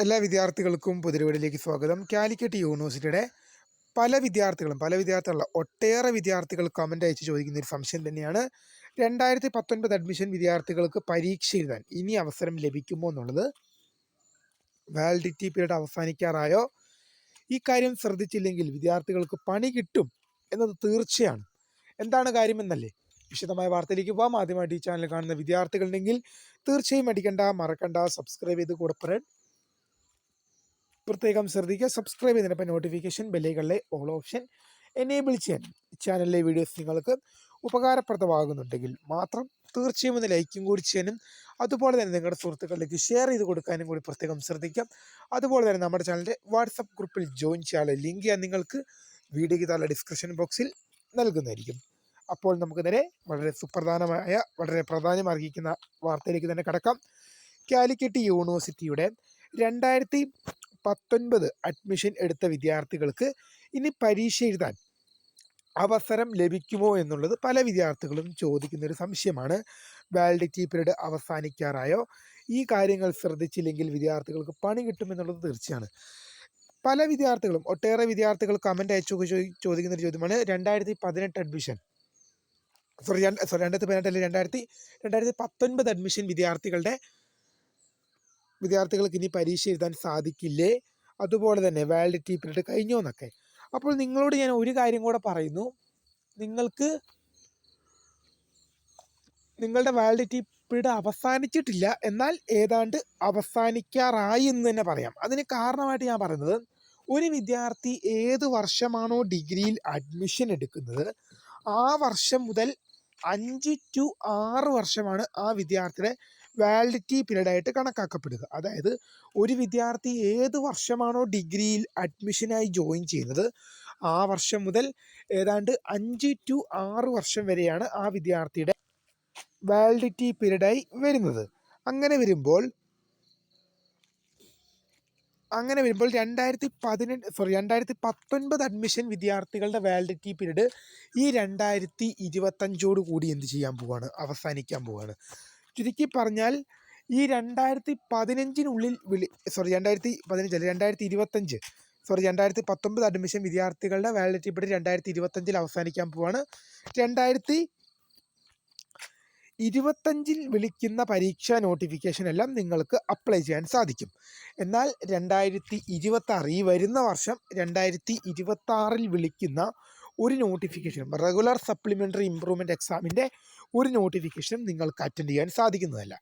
എല്ലാ വിദ്യാർത്ഥികൾക്കും പുതിരുവടിയിലേക്ക് സ്വാഗതം. കാലിക്കറ്റ് യൂണിവേഴ്സിറ്റിയുടെ പല വിദ്യാർത്ഥികളും പല വിദ്യാർത്ഥികളല്ല ഒട്ടേറെ വിദ്യാർത്ഥികൾ കമന്റ് അയച്ച് ചോദിക്കുന്ന ഒരു സംശയം തന്നെയാണ്. രണ്ടായിരത്തി പത്തൊൻപത് അഡ്മിഷൻ വിദ്യാർത്ഥികൾക്ക് പരീക്ഷ എഴുതാൻ ഇനി അവസരം ലഭിക്കുമോ എന്നുള്ളത് വാലിഡിറ്റി പീരീഡ് അവസാനിക്കാറായോ? ഈ കാര്യം ശ്രദ്ധിച്ചില്ലെങ്കിൽ വിദ്യാർത്ഥികൾക്ക് പണി കിട്ടും എന്നത് തീർച്ചയാണ്. എന്താണ് കാര്യമെന്നല്ലേ? വിശദമായ വാർത്തയിലേക്ക് പോകാം ആദ്യമായിട്ട് ഈ ചാനൽ കാണുന്ന വിദ്യാർത്ഥികളുണ്ടെങ്കിൽ തീർച്ചയായും അടിക്കണ്ട മറക്കണ്ട സബ്സ്ക്രൈബ് ചെയ്ത് കൂടെ പറയാൻ പ്രത്യേകം ശ്രദ്ധിക്കുക. സബ്സ്ക്രൈബ് ചെയ്തതിനൊപ്പം നോട്ടിഫിക്കേഷൻ ബെല്ലുകളിലെ ഓൾ ഓപ്ഷൻ എനേബിൾ ചെയ്യാൻ ചാനലിലെ വീഡിയോസ് നിങ്ങൾക്ക് ഉപകാരപ്രദമാകുന്നുണ്ടെങ്കിൽ മാത്രം തീർച്ചയായും ഒന്ന് ലൈക്കും കൂടി ചെയ്യാനും അതുപോലെ തന്നെ നിങ്ങളുടെ സുഹൃത്തുക്കളിലേക്ക് ഷെയർ ചെയ്ത് കൊടുക്കാനും കൂടി പ്രത്യേകം ശ്രദ്ധിക്കാം. അതുപോലെ തന്നെ നമ്മുടെ ചാനലിന്റെ വാട്സപ്പ് ഗ്രൂപ്പിൽ ജോയിൻ ചെയ്യാനുള്ള ലിങ്ക് ഞാൻ നിങ്ങൾക്ക് വീഡിയോയ്ക്ക് താഴെ ഡിസ്ക്രിപ്ഷൻ ബോക്സിൽ നൽകുന്നതായിരിക്കും. അപ്പോൾ നമുക്ക് നേരെ വളരെ സുപ്രധാനമായ വളരെ പ്രാധാന്യം അർഹിക്കുന്ന വാർത്തയിലേക്ക് തന്നെ കടക്കാം. കാലിക്കറ്റ് യൂണിവേഴ്സിറ്റിയുടെ രണ്ടായിരത്തി പത്തൊൻപത് അഡ്മിഷൻ എടുത്ത വിദ്യാർത്ഥികൾക്ക് ഇനി പരീക്ഷ എഴുതാൻ അവസരം ലഭിക്കുമോ എന്നുള്ളത് പല വിദ്യാർത്ഥികളും ചോദിക്കുന്ന ഒരു സംശയമാണ്. വാലിഡിറ്റി പീരീഡ് അവസാനിക്കാറായോ? ഈ കാര്യങ്ങൾ ശ്രദ്ധിച്ചില്ലെങ്കിൽ വിദ്യാർത്ഥികൾക്ക് പണി കിട്ടുമെന്നുള്ളത് തീർച്ചയാണ്. പല വിദ്യാർത്ഥികളും ഒട്ടേറെ വിദ്യാർത്ഥികൾ കമന്റ് അയച്ചു ചോദിക്കുന്ന ഒരു ചോദ്യമാണ്. രണ്ടായിരത്തി പതിനെട്ട് അഡ്മിഷൻ സോറി സോറി രണ്ടായിരത്തി പതിനെട്ടല്ല രണ്ടായിരത്തി രണ്ടായിരത്തി പത്തൊൻപത് അഡ്മിഷൻ വിദ്യാർത്ഥികളുടെ വിദ്യാർത്ഥികൾക്ക് ഇനി പരീക്ഷ എഴുതാൻ സാധിക്കില്ലേ? അതുപോലെ തന്നെ വാലിഡിറ്റി പീരീഡ് കഴിഞ്ഞോ എന്നൊക്കെ. അപ്പോൾ നിങ്ങളോട് ഞാൻ ഒരു കാര്യം കൂടെ പറയുന്നു. നിങ്ങൾക്ക് നിങ്ങളുടെ വാലിഡിറ്റി പീരീഡ് അവസാനിച്ചിട്ടില്ല. എന്നാൽ ഏതാണ്ട് അവസാനിക്കാറായി എന്ന് തന്നെ പറയാം. അതിന് കാരണമായിട്ട് ഞാൻ പറയുന്നത് ഒരു വിദ്യാർത്ഥി ഏത് വർഷമാണോ ഡിഗ്രിയിൽ അഡ്മിഷൻ എടുക്കുന്നത് ആ വർഷം മുതൽ അഞ്ച് ടു ആറ് വർഷമാണ് ആ വിദ്യാർത്ഥിയുടെ വാലിഡിറ്റി പീരീഡ് ആയിട്ട് കണക്കാക്കപ്പെടുക. അതായത് ഒരു വിദ്യാർത്ഥി ഏത് വർഷമാണോ ഡിഗ്രിയിൽ അഡ്മിഷനായി ജോയിൻ ചെയ്യുന്നത് ആ വർഷം മുതൽ ഏതാണ്ട് അഞ്ച് ടു ആറ് വർഷം വരെയാണ് ആ വിദ്യാർത്ഥിയുടെ വാലിഡിറ്റി പീരീഡായി വരുന്നത്. അങ്ങനെ വരുമ്പോൾ അങ്ങനെ വരുമ്പോൾ രണ്ടായിരത്തി പതിനെട്ട് സോറി രണ്ടായിരത്തി പത്തൊൻപത് അഡ്മിഷൻ വിദ്യാർത്ഥികളുടെ വാലിഡിറ്റി പീരീഡ് ഈ രണ്ടായിരത്തി ഇരുപത്തഞ്ചോട് കൂടി എന്ത് ചെയ്യാൻ പോവാണ്? അവസാനിക്കാൻ പോവാണ്. ചുരുക്കി പറഞ്ഞാൽ ഈ രണ്ടായിരത്തി പതിനഞ്ചിനുള്ളിൽ വിളി സോറി രണ്ടായിരത്തി പതിനഞ്ചല്ല രണ്ടായിരത്തി ഇരുപത്തഞ്ച് സോറി രണ്ടായിരത്തി പത്തൊമ്പത് അഡ്മിഷൻ വിദ്യാർത്ഥികളുടെ വാലിഡിറ്റി പീരീഡ് രണ്ടായിരത്തി ഇരുപത്തഞ്ചിൽ അവസാനിക്കാൻ പോവാണ്. രണ്ടായിരത്തി ഇരുപത്തഞ്ചിൽ വിളിക്കുന്ന പരീക്ഷാ നോട്ടിഫിക്കേഷൻ എല്ലാം നിങ്ങൾക്ക് അപ്ലൈ ചെയ്യാൻ സാധിക്കും. എന്നാൽ രണ്ടായിരത്തി ഇരുപത്താറ് ഈ വരുന്ന വർഷം രണ്ടായിരത്തി ഇരുപത്താറിൽ വിളിക്കുന്ന ഒരു നോട്ടിഫിക്കേഷനും റെഗുലർ സപ്ലിമെന്ററി ഇമ്പ്രൂവ്മെന്റ് എക്സാമിന്റെ ഒരു നോട്ടിഫിക്കേഷനും നിങ്ങൾക്ക് അറ്റൻഡ് ചെയ്യാൻ സാധിക്കുന്നതല്ല.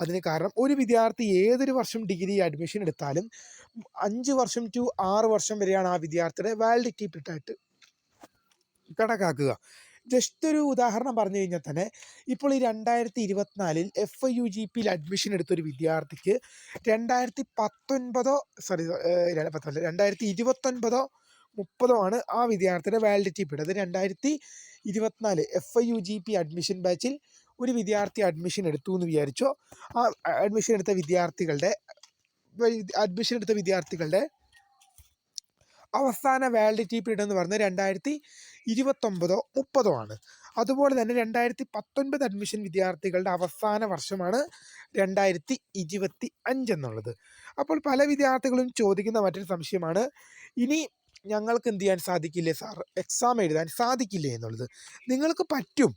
അതിന് കാരണം ഒരു വിദ്യാർത്ഥി ഏതൊരു വർഷം ഡിഗ്രി അഡ്മിഷൻ എടുത്താലും അഞ്ച് വർഷം ടു ആറ് വർഷം വരെയാണ് ആ വിദ്യാർത്ഥിയുടെ വാലിഡിറ്റി പിട്ടായിട്ട് കണക്കാക്കുക. ജസ്റ്റ് ഒരു ഉദാഹരണം പറഞ്ഞു കഴിഞ്ഞാൽ തന്നെ ഇപ്പോൾ ഈ രണ്ടായിരത്തി ഇരുപത്തിനാലിൽ എഫ് ഐ യു ജി പിയിൽ അഡ്മിഷൻ എടുത്തൊരു വിദ്യാർത്ഥിക്ക് രണ്ടായിരത്തി പത്തൊൻപതോ സോറി പത്തൊൻപത് രണ്ടായിരത്തി ഇരുപത്തൊൻപതോ മുപ്പതോ ആണ് ആ വിദ്യാർത്ഥിയുടെ വാലിഡിറ്റി പീരീഡ് അത് രണ്ടായിരത്തി ഇരുപത്തിനാല് F I U G P admission ബാച്ചിൽ ഒരു വിദ്യാർത്ഥി അഡ്മിഷൻ എടുത്തു എന്ന് വിചാരിച്ചോ. ആ അഡ്മിഷൻ എടുത്ത വിദ്യാർത്ഥികളുടെ അഡ്മിഷൻ എടുത്ത വിദ്യാർത്ഥികളുടെ അവസാന വാലിഡിറ്റി പീരീഡ് എന്ന് പറയുന്നത് രണ്ടായിരത്തി ഇരുപത്തൊമ്പതോ മുപ്പതോ ആണ്. അതുപോലെ തന്നെ രണ്ടായിരത്തി പത്തൊൻപത് അഡ്മിഷൻ വിദ്യാർത്ഥികളുടെ അവസാന വർഷമാണ് രണ്ടായിരത്തി ഇരുപത്തി അഞ്ചെന്നുള്ളത് അപ്പോൾ പല വിദ്യാർത്ഥികളും ചോദിക്കുന്ന മറ്റൊരു സംശയമാണ്. ഇനി ഞങ്ങൾക്ക് എന്ത് ചെയ്യാൻ സാധിക്കില്ലേ സാർ? എക്സാം എഴുതാൻ സാധിക്കില്ലേ എന്നുള്ളത്. നിങ്ങൾക്ക് പറ്റും.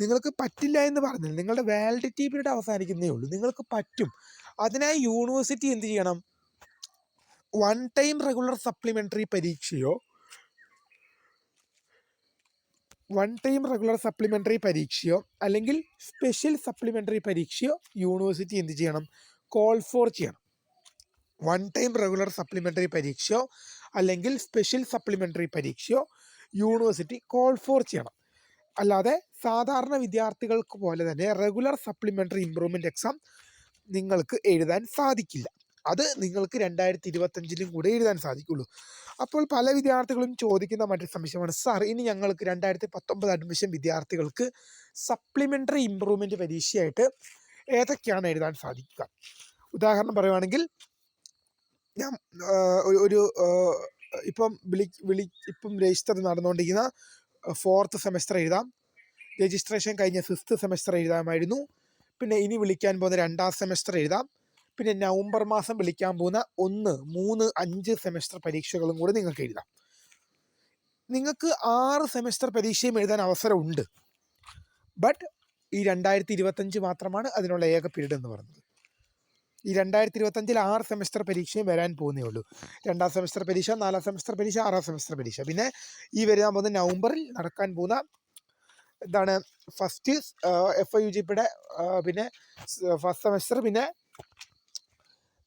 നിങ്ങൾക്ക് പറ്റില്ല എന്ന് പറഞ്ഞില്ല. നിങ്ങളുടെ വാലിഡിറ്റി പീരീഡ് അവസാനിക്കുന്നേ ഉള്ളൂ. നിങ്ങൾക്ക് പറ്റും. അതിനായി യൂണിവേഴ്സിറ്റി എന്ത് ചെയ്യണം? വൺ ടൈം റെഗുലർ സപ്ലിമെന്ററി പരീക്ഷയോ വൺ ടൈം റെഗുലർ സപ്ലിമെന്ററി പരീക്ഷയോ അല്ലെങ്കിൽ സ്പെഷ്യൽ സപ്ലിമെന്ററി പരീക്ഷയോ യൂണിവേഴ്സിറ്റി എന്ത് ചെയ്യണം? കോൾ ഫോർ ചെയ്യണം. വൺ ടൈം റെഗുലർ സപ്ലിമെന്ററി പരീക്ഷയോ അല്ലെങ്കിൽ സ്പെഷ്യൽ സപ്ലിമെന്ററി പരീക്ഷയോ യൂണിവേഴ്സിറ്റി കോൾ ഫോർ ചെയ്യണം. അല്ലാതെ സാധാരണ വിദ്യാർത്ഥികൾക്ക് പോലെ തന്നെ റെഗുലർ സപ്ലിമെന്ററി ഇമ്പ്രൂവ്മെന്റ് എക്സാം നിങ്ങൾക്ക് എഴുതാൻ സാധിക്കില്ല. അത് നിങ്ങൾക്ക് രണ്ടായിരത്തി ഇരുപത്തഞ്ചിലും കൂടെ എഴുതാൻ സാധിക്കുള്ളൂ. അപ്പോൾ പല വിദ്യാർത്ഥികളും ചോദിക്കുന്ന മറ്റൊരു സംശയമാണ് സാർ ഇനി ഞങ്ങൾക്ക് രണ്ടായിരത്തി പത്തൊമ്പത് അഡ്മിഷൻ വിദ്യാർത്ഥികൾക്ക് സപ്ലിമെന്ററി ഇമ്പ്രൂവ്മെന്റ് പരീക്ഷയായിട്ട് ഏതൊക്കെയാണ് എഴുതാൻ സാധിക്കുക? ഉദാഹരണം പറയുവാണെങ്കിൽ ഞാൻ ഒരു- ഇപ്പം വിളി വിളി ഇപ്പം രജിസ്റ്റർ നടന്നുകൊണ്ടിരിക്കുന്ന ഫോർത്ത് സെമസ്റ്റർ എഴുതാം. രജിസ്ട്രേഷൻ കഴിഞ്ഞ ഫിഫ്ത്ത് സെമസ്റ്റർ എഴുതാമായിരുന്നു. പിന്നെ ഇനി വിളിക്കാൻ പോകുന്ന രണ്ടാം സെമസ്റ്റർ എഴുതാം. പിന്നെ നവംബർ മാസം വിളിക്കാൻ പോകുന്ന ഒന്ന് മൂന്ന് അഞ്ച് സെമസ്റ്റർ പരീക്ഷകളും കൂടി നിങ്ങൾക്ക് എഴുതാം. നിങ്ങൾക്ക് ആറ് സെമസ്റ്റർ പരീക്ഷയും എഴുതാൻ അവസരമുണ്ട്. ബട്ട് ഈ രണ്ടായിരത്തി ഇരുപത്തഞ്ച് മാത്രമാണ് അതിനുള്ള ഏക പീരീഡ് എന്ന് പറയുന്നത്. ഈ രണ്ടായിരത്തി ഇരുപത്തഞ്ചിൽ ആറ് സെമസ്റ്റർ പരീക്ഷയും വരാൻ പോകുന്നേ ഉള്ളൂ. രണ്ടാം സെമസ്റ്റർ പരീക്ഷ നാലാം സെമസ്റ്റർ പരീക്ഷ ആറാം സെമസ്റ്റർ പരീക്ഷ. പിന്നെ ഈ വരുന്ന പോകുന്ന നവംബറിൽ നടക്കാൻ പോകുന്ന എന്താണ് first F I U G പിയുടെ പിന്നെ ഫസ്റ്റ് സെമസ്റ്റർ പിന്നെ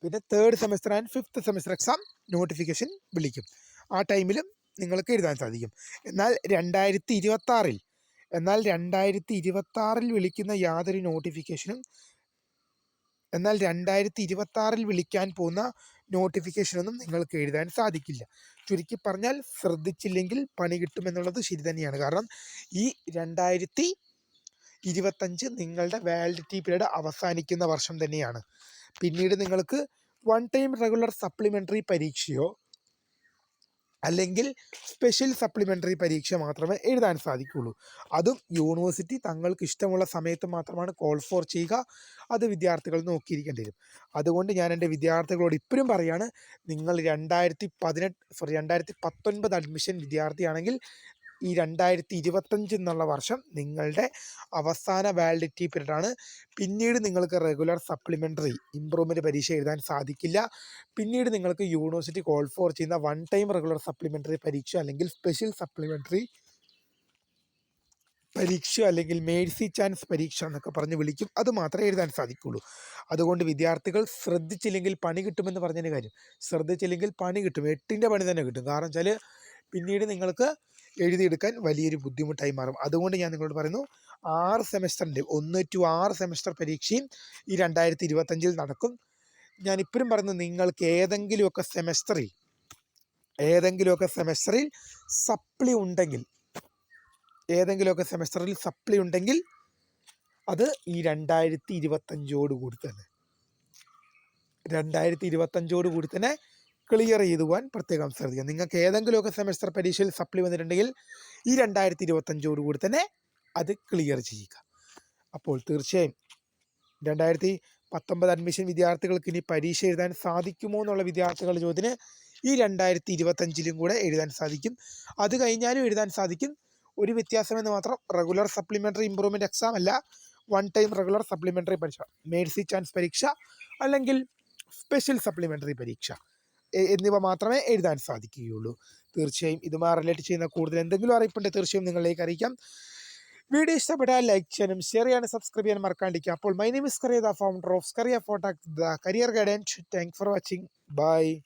പിന്നെ third semester and fifth semester exam notification വിളിക്കും. ആ ടൈമിലും നിങ്ങൾക്ക് എഴുതാൻ സാധിക്കും. എന്നാൽ രണ്ടായിരത്തി ഇരുപത്തി എന്നാൽ രണ്ടായിരത്തി ഇരുപത്തി വിളിക്കുന്ന യാതൊരു നോട്ടിഫിക്കേഷനും എന്നാൽ രണ്ടായിരത്തി ഇരുപത്തി വിളിക്കാൻ പോകുന്ന നോട്ടിഫിക്കേഷനൊന്നും നിങ്ങൾക്ക് എഴുതാൻ സാധിക്കില്ല. ചുരുക്കി പറഞ്ഞാൽ ശ്രദ്ധിച്ചില്ലെങ്കിൽ പണി കിട്ടുമെന്നുള്ളത് ശരി തന്നെയാണ്. കാരണം ഈ രണ്ടായിരത്തി ഇരുപത്തഞ്ച് നിങ്ങളുടെ വാലിഡിറ്റി പീരീഡ് അവസാനിക്കുന്ന വർഷം തന്നെയാണ്. പിന്നീട് നിങ്ങൾക്ക് വൺ ടൈം റെഗുലർ സപ്ലിമെന്ററി പരീക്ഷയോ അല്ലെങ്കിൽ സ്പെഷ്യൽ സപ്ലിമെന്ററി പരീക്ഷ മാത്രമേ എഴുതാൻ സാധിക്കുകയുള്ളൂ അതും യൂണിവേഴ്സിറ്റി തങ്ങൾക്ക് ഇഷ്ടമുള്ള സമയത്ത് മാത്രമാണ് കോൾ ഫോർ ചെയ്യുക. അത് വിദ്യാർത്ഥികൾ നോക്കിയിരിക്കേണ്ടി വരും. അതുകൊണ്ട് ഞാൻ എന്റെ വിദ്യാർത്ഥികളോട് ഇപ്പോഴും പറയാണ് നിങ്ങൾ രണ്ടായിരത്തി പതിനെട്ട് സോറി രണ്ടായിരത്തി പത്തൊൻപത് അഡ്മിഷൻ വിദ്യാർത്ഥിയാണെങ്കിൽ ഈ രണ്ടായിരത്തി ഇരുപത്തഞ്ച് എന്നുള്ള വർഷം നിങ്ങളുടെ അവസാന വാലിഡിറ്റി പീരീഡാണ് പിന്നീട് നിങ്ങൾക്ക് റെഗുലർ സപ്ലിമെന്ററി ഇമ്പ്രൂവ്മെന്റ് പരീക്ഷ എഴുതാൻ സാധിക്കില്ല. പിന്നീട് നിങ്ങൾക്ക് യൂണിവേഴ്സിറ്റി കോൾ ഫോർ ചെയ്യുന്ന വൺ ടൈം റെഗുലർ സപ്ലിമെന്ററി പരീക്ഷ അല്ലെങ്കിൽ സ്പെഷ്യൽ സപ്ലിമെന്ററി പരീക്ഷ അല്ലെങ്കിൽ മേഴ്സി ചാൻസ് പരീക്ഷ എന്നൊക്കെ പറഞ്ഞ് വിളിക്കും. അത് മാത്രമേ എഴുതാൻ സാധിക്കുള്ളൂ. അതുകൊണ്ട് വിദ്യാർത്ഥികൾ ശ്രദ്ധിച്ചില്ലെങ്കിൽ പണി കിട്ടുമെന്ന് പറഞ്ഞതിന് കാര്യം. ശ്രദ്ധിച്ചില്ലെങ്കിൽ പണി കിട്ടും. എട്ടിന്റെ പണി തന്നെ കിട്ടും. കാരണം വെച്ചാൽ പിന്നീട് നിങ്ങൾക്ക് എഴുതിയെടുക്കാൻ വലിയൊരു ബുദ്ധിമുട്ടായി മാറും. അതുകൊണ്ട് ഞാൻ നിങ്ങളോട് പറയുന്നു ആറ് സെമസ്റ്ററിന്റെ ഒന്ന് ടു ആറ് സെമസ്റ്റർ പരീക്ഷയും ഈ രണ്ടായിരത്തി ഇരുപത്തഞ്ചിൽ നടക്കും. ഞാൻ ഇപ്പോഴും പറയുന്നത് നിങ്ങൾക്ക് ഏതെങ്കിലുമൊക്കെ സെമസ്റ്ററിൽ ഏതെങ്കിലുമൊക്കെ സെമസ്റ്ററിൽ സപ്ലി ഉണ്ടെങ്കിൽ ഏതെങ്കിലുമൊക്കെ സെമസ്റ്ററിൽ സപ്ലി ഉണ്ടെങ്കിൽ അത് ഈ രണ്ടായിരത്തി ഇരുപത്തഞ്ചോട് കൂടി തന്നെ. രണ്ടായിരത്തി ഇരുപത്തഞ്ചോട് കൂടി തന്നെ ക്ലിയർ ചെയ്തുവാൻ പ്രത്യേകം ശ്രദ്ധിക്കുക നിങ്ങൾക്ക് ഏതെങ്കിലുമൊക്കെ സെമസ്റ്റർ പരീക്ഷയിൽ സപ്ലി വന്നിട്ടുണ്ടെങ്കിൽ ഈ രണ്ടായിരത്തി ഇരുപത്തഞ്ചോടുകൂടി തന്നെ അത് ക്ലിയർ ചെയ്യുക. അപ്പോൾ തീർച്ചയായും രണ്ടായിരത്തി പത്തൊമ്പത് അഡ്മിഷൻ വിദ്യാർത്ഥികൾക്ക് ഇനി പരീക്ഷ എഴുതാൻ സാധിക്കുമോ എന്നുള്ള വിദ്യാർത്ഥികളുടെ ചോദ്യത്തിന് ഈ രണ്ടായിരത്തി ഇരുപത്തഞ്ചിലും കൂടെ എഴുതാൻ സാധിക്കും. അത് കഴിഞ്ഞാലും എഴുതാൻ സാധിക്കും. ഒരു വ്യത്യാസമെന്ന് മാത്രം റെഗുലർ സപ്ലിമെന്ററി ഇമ്പ്രൂവ്മെന്റ് എക്സാം അല്ല. വൺ ടൈം റെഗുലർ സപ്ലിമെന്ററി പരീക്ഷ. മേഴ്സി ചാൻസ് പരീക്ഷ അല്ലെങ്കിൽ സ്പെഷ്യൽ സപ്ലിമെന്ററി പരീക്ഷ. എന്നിവ മാത്രമേ എഴുതാൻ സാധിക്കുകയുള്ളൂ. തീർച്ചയായും ഇതുമായി റിലേറ്റ് ചെയ്യുന്ന കൂടുതൽ എന്തെങ്കിലും അറിയിപ്പുണ്ടെങ്കിൽ തീർച്ചയായും നിങ്ങളിലേക്ക് അറിയിക്കാം. വീഡിയോ ഇഷ്ടപ്പെട്ടാൽ ലൈക്ക് ചെയ്യാനും ഷെയർ ചെയ്യാനും സബ്സ്ക്രൈബ് ചെയ്യാനും മറക്കാണ്ടിരിക്കുക. അപ്പോൾ my name is Kariya the founder of Kariya Fotac the career guidance thank for watching bye